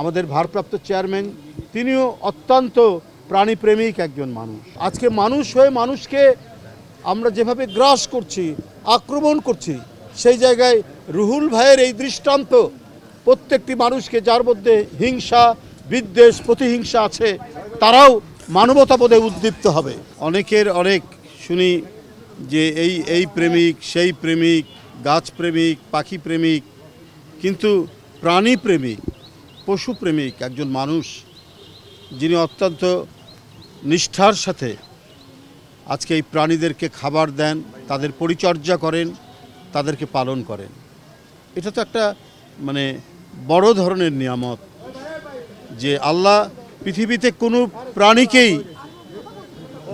আমাদের ভারপ্রাপ্ত চেয়ারম্যান, তিনিও অত্যন্ত প্রাণীপ্রেমিক একজন মানুষ। আজকে মানুষ হয়ে মানুষকে আমরা যেভাবে গ্রাস করছি, আক্রমণ করছি, সেই জায়গায় রুহুল ভাইয়ের এই দৃষ্টান্ত প্রত্যেকটি মানুষকে যার মধ্যে হিংসা, বিদ্বেষ, প্রতিহিংসা আছে, তারাও মানবতাবোধে উদ্দীপ্ত হবে। অনেকের অনেক শুনি যে এই এই প্রেমিক, সেই প্রেমিক, গাছ প্রেমিক, পাখি প্রেমিক, কিন্তু প্রাণী প্রেমিক পশু প্রেমিক একজন মানুষ যিনি অত্যন্ত নিষ্ঠার সাথে আজকে এই প্রাণীদেরকে খাবার দেন তাদের পরিচর্যা করেন তাদেরকে পালন করেন। এটা তো একটা মানে বড় ধরনের নিয়ামত যে আল্লাহ পৃথিবীতে কোনো প্রাণীকেই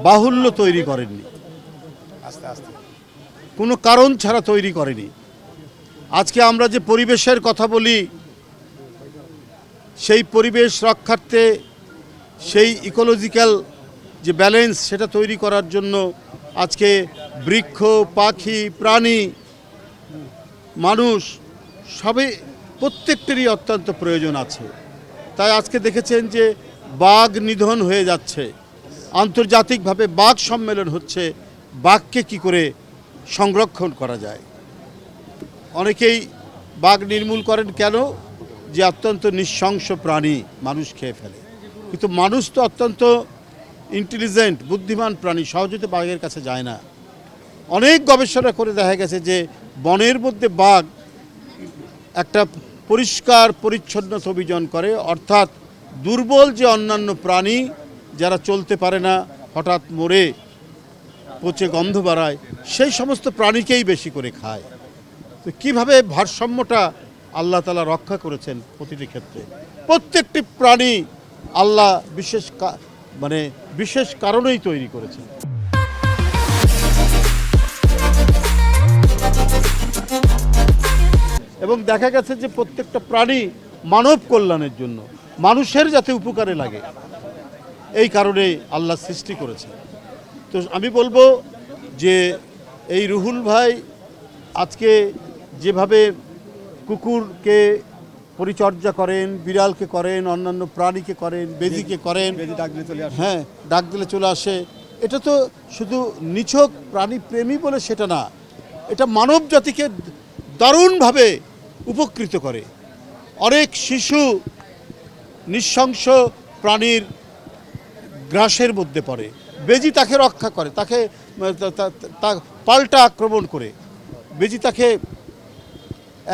বাহুল্য তৈরি করেননি। আস্তে আস্তে। কোনো কারণ ছাড়া তৈরি করেনি। আজকে আমরা যে পরিবেশের কথা বলি সেই পরিবেশ রক্ষার্থে সেই ইকোলজিক্যাল যে ব্যালেন্স সেটা তৈরি করার জন্য আজকে বৃক্ষ, পাখি, প্রাণী, মানুষ সবে প্রত্যেকটিরই অত্যন্ত প্রয়োজন আছে। তাই আজকে দেখেছেন যে বাঘ নিধন হয়ে যাচ্ছে। আন্তর্জাতিকভাবে বাঘ সম্মেলন হচ্ছে। বাঘকে কি করে সংরক্ষণ করা যায়? অনেকেই বাঘ নির্মূল করেন কেন? যে অত্যন্ত নিঃশংস প্রাণী মানুষ খেয়ে ফেলে। কিন্তু মানুষ তো অত্যন্ত ইন্টেলিজেন্ট বুদ্ধিমান প্রাণী, সহজে বাঘের কাছে যায় না। অনেক গবেষণা করে দেখা গেছে যে বনের মধ্যে বাঘ একটা পরিষ্কার পরিচ্ছন্ন অভিযান করে, অর্থাৎ দুর্বল যে অন্যান্য প্রাণী যারা চলতে পারে না, হঠাৎ মরে, পচে গন্ধ বাড়ায়, সেই সমস্ত প্রাণীকেই বেশি করে খায়। তো কীভাবে ভারসাম্যটা আল্লাহ তালা রক্ষা করেছেন প্রতিটি ক্ষেত্রে। প্রত্যেকটি প্রাণী আল্লাহ বিশেষ মানে বিশেষ কারণেই তৈরি করেছেন। এবং দেখা গেছে যে প্রত্যেকটা প্রাণী মানব কল্যাণের জন্য, মানুষের যাতে উপকারে লাগে, এই কারণে আল্লাহ সৃষ্টি করেছে তো আমি বলব যে এই রুহুল ভাই আজকে যেভাবে কুকুরকে পরিচর্যা করেন বিড়ালকে করেন অন্যান্য প্রাণীকে করেন বেদিকে করেন। ডাক দিয়ে চলে আসে। হ্যাঁ ডাক দিলে চলে আসে। এটা তো শুধু নিছক প্রাণী প্রেমী বলে সেটা না এটা মানব জাতিকে দারুণভাবে উপকৃত করে। অনেক শিশু নৃশংস প্রাণীর গ্রাসের মধ্যে পড়ে। বেজি তাকে রক্ষা করে তাকে পাল্টা আক্রমণ করে। বেজি তাকে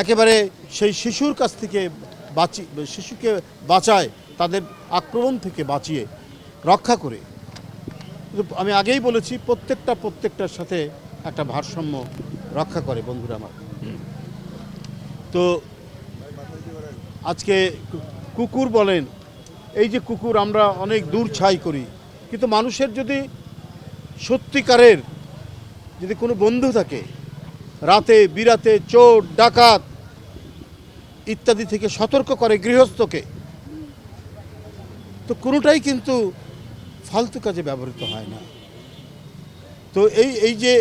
একেবারে সেই শিশুর কাছ থেকে বাঁচি, শিশুকে বাঁচায়, তাদের আক্রমণ থেকে বাঁচিয়ে, রক্ষা করে। আমি আগেই বলেছি, প্রত্যেকটা, প্রত্যেকটার সাথে একটা ভারসাম্য রক্ষা করে বন্ধুরা আমার। তো আজকে কুকুর বলেন, এই যে কুকুর আমরা অনেক দূর ছাই করি, কিন্তু মানুষের যদি সত্যিকারের যদি কোনো বন্ধু থাকে রাতে বিরাতে চোর ডাকাত ইত্যাদি থেকে সতর্ক করে গৃহস্থকে। তো কোনোটাই কিন্তু ফালতু কাজে ব্যবহৃত হয় না। তো এই এই যে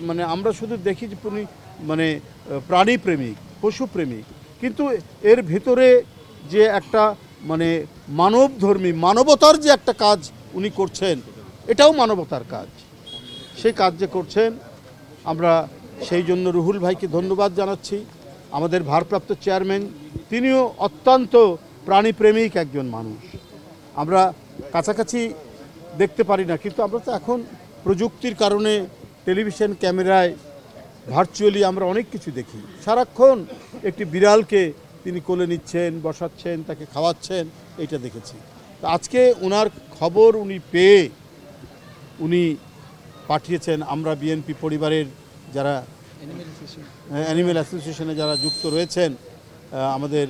মানে আমরা শুধু দেখি যে পুনি মানে আহ, প্রাণী প্রেমিক পশু প্রেমিক কিন্তু এর ভিতরে যে একটা মানে মানবধর্মী মানবতার যে একটা কাজ উনি করছেন এটাও মানবতার কাজ। সেই কাজ যে করছেন আমরা সেই জন্য রুহুল ভাইকে ধন্যবাদ জানাচ্ছি। আমাদের ভারপ্রাপ্ত চেয়ারম্যান, তিনিও অত্যন্ত প্রাণীপ্রেমিক একজন মানুষ। আমরা কাছাকাছি দেখতে পারি না, কিন্তু আমরা তো এখন প্রযুক্তির কারণে টেলিভিশন ক্যামেরায় ভার্চুয়ালি আমরা অনেক কিছু দেখি। সারাক্ষণ একটি বিড়ালকে তিনি কোলে নিচ্ছেন, বসাচ্ছেন, তাকে খাওয়াচ্ছেন, এইটা দেখেছি। তো আজকে ওনার খবর উনি পেয়ে উনি পাঠিয়েছেন আমরা বিএনপি পরিবারের যারা অ্যানিমেল অ্যাসোসিয়েশনে যারা যুক্ত রয়েছেন আমাদের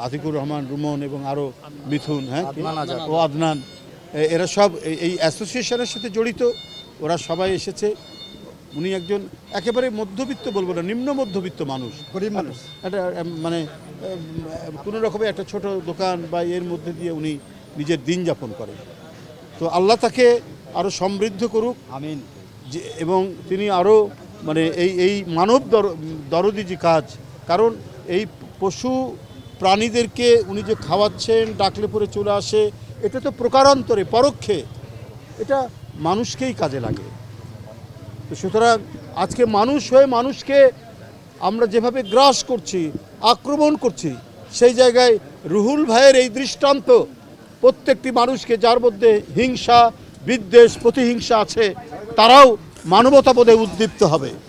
আতিকুর রহমান রুমন এবং আরও মিথুন হ্যাঁ? ও আদনান। এরা সব এই- এই অ্যাসোসিয়েশনের সাথে জড়িত। ওরা সবাই এসেছে। উনি একজন একেবারে মধ্যবিত্ত বলব না নিম্ন মধ্যবিত্ত মানুষ। গরিব মানুষ। একটা মানে কোনো রকমের একটা ছোট দোকান বা এর মধ্যে দিয়ে উনি নিজের দিন যাপন করেন। তো আল্লাহ তাকে আরও সমৃদ্ধ করুক। আমিন। যে, এবং তিনি আরও মানে এই এই মানব দর, দরদি যে কাজ, কারণ এই পশু প্রাণীদেরকে উনি যে খাওয়াচ্ছেন, ডাকলে পরে চলে আসে, এটা তো প্রকারান্তরে, পরোক্ষে, এটা মানুষকেই কাজে লাগে। তো সুতরাং আজকে মানুষ হয়ে মানুষকে আমরা যেভাবে গ্রাস করছি, আক্রমণ করছি, সেই জায়গায় রুহুল ভাইয়ের এই দৃষ্টান্ত প্রত্যেকটি মানুষকে, যার মধ্যে হিংসা বিদ্বেষ প্রতিহিংসা আছে তারাও মানবতাবোধে উদ্দীপ্ত হবে।